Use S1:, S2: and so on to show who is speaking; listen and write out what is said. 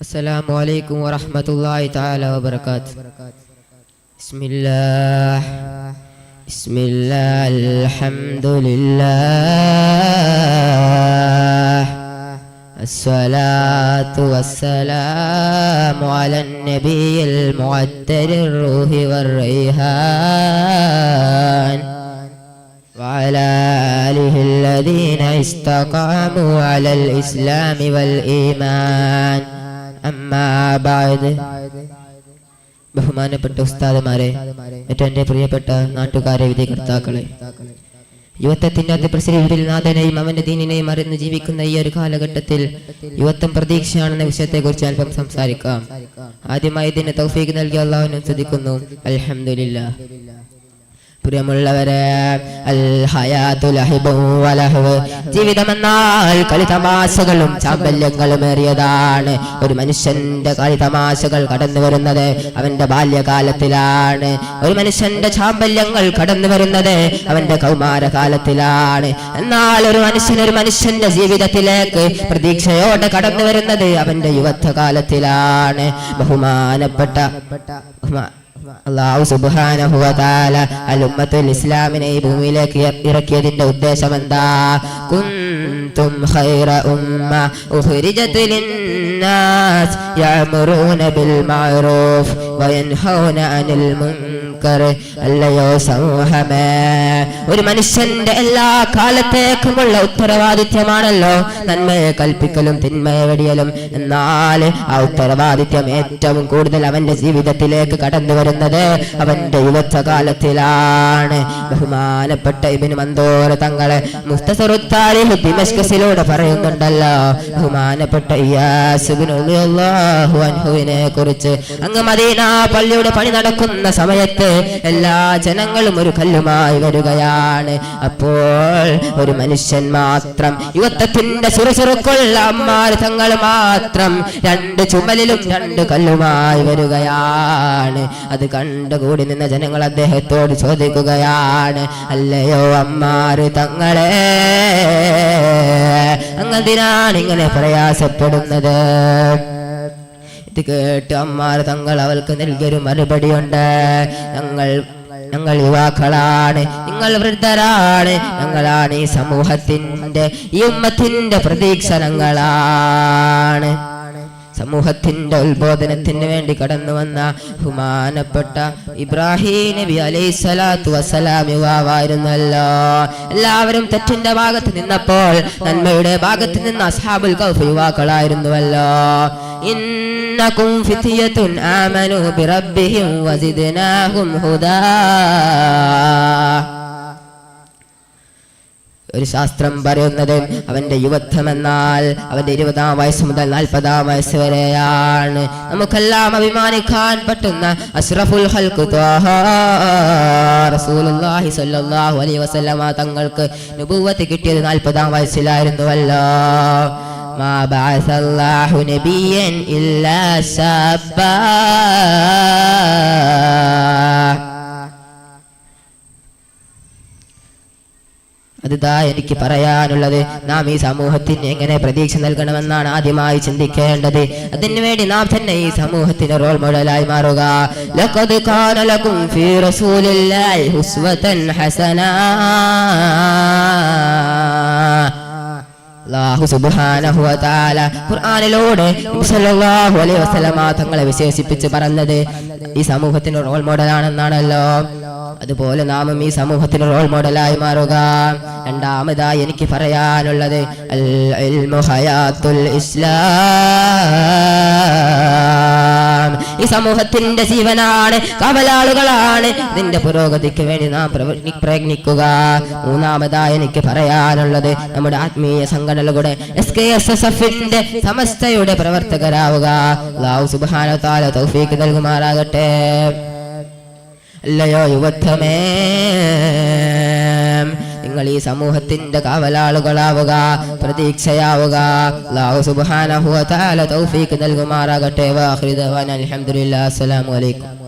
S1: السلام عليكم ورحمة الله تعالى وبركاته. بسم الله. بسم الله. الحمد لله. الصلاة والسلام على النبي المعتر الروح والريحان. وعلى آله الذين استقاموا على الإسلام والإيمان. ബഹുമാനപ്പെട്ട ഉസ്താദമാരെ ഏറ്റവും എന്റെ പ്രിയപ്പെട്ട നാട്ടുകാരെ വിധികർത്താക്കളെ. യുവത്വത്തിന്റെ അതിപ്രസരിവിൽ നാഥനെയും അവന്റെ ദീനിനെയും അറിഞ്ഞ് ജീവിക്കുന്ന ഈ ഒരു കാലഘട്ടത്തിൽ യുവത്വം പ്രതീക്ഷയാണെന്ന വിഷയത്തെക്കുറിച്ച് അല്പം സംസാരിക്കാം. ആദ്യമായി ഇതിന് തൗഫീഖ് നൽകിയ അള്ളാഹുനും ശ്രദ്ധിക്കുന്നു അൽഹംദുലില്ലാ പ്രിയമുള്ളവരെ ജീവിതമെന്നാൽ കളിതമാശകളും ചാമ്പല്യങ്ങളും ഏറിയതാണ്. ഒരു മനുഷ്യന്റെ കളിതമാശകൾ കടന്നു വരുന്നത് അവന്റെ ബാല്യകാലത്തിലാണ്. ഒരു മനുഷ്യന്റെ ചാമ്പല്യങ്ങൾ കടന്നു വരുന്നത് അവന്റെ കൗമാരകാലത്തിലാണ്. എന്നാൽ ഒരു മനുഷ്യൻ ഒരു മനുഷ്യന്റെ ജീവിതത്തിലേക്ക് പ്രതീക്ഷയോടെ കടന്നു വരുന്നത് അവന്റെ യുവത്വകാലത്തിലാണ്. ബഹുമാനപ്പെട്ട ബഹുമാ അള്ളാഹു അൽ ഉമ്മത്തുൽ ഇസ്ലാമിനെ ഈ ഭൂമിയിലേക്ക് ഇറക്കിയതിന്റെ ഉദ്ദേശം എന്താ കുന്തും ഖൈറ ഉമ്മ ഉഖ്രിജത് ലിന്നാസ് യഅമുറൂന ബിൽ മഅറൂഫ് വയൻഹൗന അനിൽ മുൻകർ അല്ലയോ സമൂഹമേ. ഒരു മനുഷ്യന്റെ എല്ലാ കാലത്തേക്കുമുള്ള ഉത്തരവാദിത്യമാണല്ലോ നന്മയെ കൽപ്പിക്കലും തിന്മയെ വെടിയലും. എന്നാൽ ആ ഉത്തരവാദിത്യം ഏറ്റവും കൂടുതൽ അവന്റെ ജീവിതത്തിലേക്ക് കടന്നു വരുന്നത് അവന്റെ യുവത്വ കാലത്തിലാണ്. ബഹുമാനപ്പെട്ട ഇബിന് മന്തോർ തങ്ങളെ മുസ്തസറുത്താരിഹ് ദിമഷ്കസിലൂടെ പറയുന്നുണ്ടല്ലോ ബഹുമാനപ്പെട്ട ഇയാസ് ഇബ്നു അൻഹുവിനെ കുറിച്ച്. അങ്ങ് മദീന പള്ളിയുടെ പണി നടക്കുന്ന സമയത്ത് എല്ലാ ജനങ്ങളും ഒരു കല്ലുമായി വരികയാണ്. അപ്പോൾ ഒരു മനുഷ്യൻ മാത്രം യുവത്വത്തിന്റെ ചുറുചുറുക്കുള്ള അമ്മാർ തങ്ങൾ മാത്രം രണ്ട് ചുമലിലും രണ്ട് കല്ലുമായി വരികയാണ്. അത് കണ്ടുകൂടി നിന്ന ജനങ്ങൾ അദ്ദേഹത്തോട് ചോദിക്കുകയാണ് അല്ലയോ അമ്മാര് തങ്ങളെ അങ്ങതിനാണ് ഇങ്ങനെ പ്രയാസപ്പെടുന്നത്? ഇത് കേട്ട് അമ്മാർ തങ്ങൾ അവൾക്ക് നൽകിയൊരു മറുപടിയുണ്ട്. ഞങ്ങൾ ഞങ്ങൾ യുവാക്കളാണ്. നിങ്ങൾ വൃദ്ധരാണ്. ഞങ്ങളാണ് ഈ സമൂഹത്തിന്റെ ഈ ഉമ്മത്തിന്റെ പ്രതീക്ഷണങ്ങളാണ്. സമൂഹത്തിന്റെ ഉത്ബോധനത്തിന് വേണ്ടി കടന്നു വന്ന ബഹുമാനപ്പെട്ട ഇബ്രാഹിം നബി അലൈഹി സ്വലാത്തു വസ്സലാം യുവാവായിരുന്നല്ലോ. എല്ലാവരും തെറ്റിന്റെ ഭാഗത്ത് നിന്നപ്പോൾ നന്മയുടെ ഭാഗത്ത് നിന്ന് അസാബുൽ കൗഫ് യുവാക്കളായിരുന്നുവല്ലോ. ഇന്നകും فتية آمنوا بربهم وزدناهم هدى. ഒരു ശാസ്ത്രം പറയുന്നത് അവന്റെ യുവത്വം എന്നാൽ അവന്റെ ഇരുപതാം വയസ്സ് മുതൽ നാൽപ്പതാം വയസ്സ് വരെയാണ്. നമുക്കെല്ലാം അഭിമാനിക്കാൻ പറ്റുന്ന അഷ്റഫുൽ റസൂലുള്ളാഹി സ്വല്ലല്ലാഹു അലൈഹി തങ്ങൾക്ക് കിട്ടിയത് നാൽപ്പതാം വയസ്സിലായിരുന്നുവല്ലോ. ما بعث الله نبيا إلا شابا അതിതാ എനിക്ക് പറയാനുള്ളത് നാം ഈ സമൂഹത്തിന് എങ്ങനെ പ്രതീക്ഷ നൽകണമെന്നാണ് ആദ്യമായി ചിന്തിക്കേണ്ടത് അതിനു വേണ്ടി നാം തന്നെ ഈ സമൂഹത്തിന് റോൾ മോഡലായി മാറുക ലഖദ് കാന ലകും ഫീ റസൂലില്ലാഹി ഉസ്വതൻ ഹസന സല്ലല്ലാഹു അലൈഹി വസല്ലമ തങ്ങളെ വിശേഷിപ്പിച്ച് പറഞ്ഞത് ഈ സമൂഹത്തിന് റോൾ മോഡലാണെന്നാണല്ലോ അതുപോലെ നാമും ഈ സമൂഹത്തിന് റോൾ മോഡലായി മാറുക. രണ്ടാമതായി എനിക്ക് പറയാനുള്ളത് അൽ ഇൽമു ഇസ്ലാം. ഈ സമൂഹത്തിന്റെ ജീവനാണ് കവലാളുകളാണ്. ഇതിന്റെ പുരോഗതിക്ക് വേണ്ടി നാം പ്രയത്നിക്കുക. മൂന്നാമതായി എനിക്ക് പറയാനുള്ളത് നമ്മുടെ ആത്മീയ സംഘടനകളുടെ എസ് കെ എസ് എസ് എഫിന്റെ സമസ്തയുടെ പ്രവർത്തകരാവുക. അല്ലാഹു സുബ്ഹാനഹു താല തൗഫീക്ക് നൽകുമാറാകട്ടെ. അല്ലയോ യുവത്വമേ നിങ്ങൾ ഈ സമൂഹത്തിന്റെ കാവലാളുകളാവുക പ്രതീക്ഷയാവുക. അല്ലാഹു സുബ്ഹാനഹു വ തൗഫീഖ് നൽകുമാറാകട്ടെ. വാഖിറു ദഅവാന അൽഹംദുലില്ലാഹി അസ്സലാമു അലൈക്കും.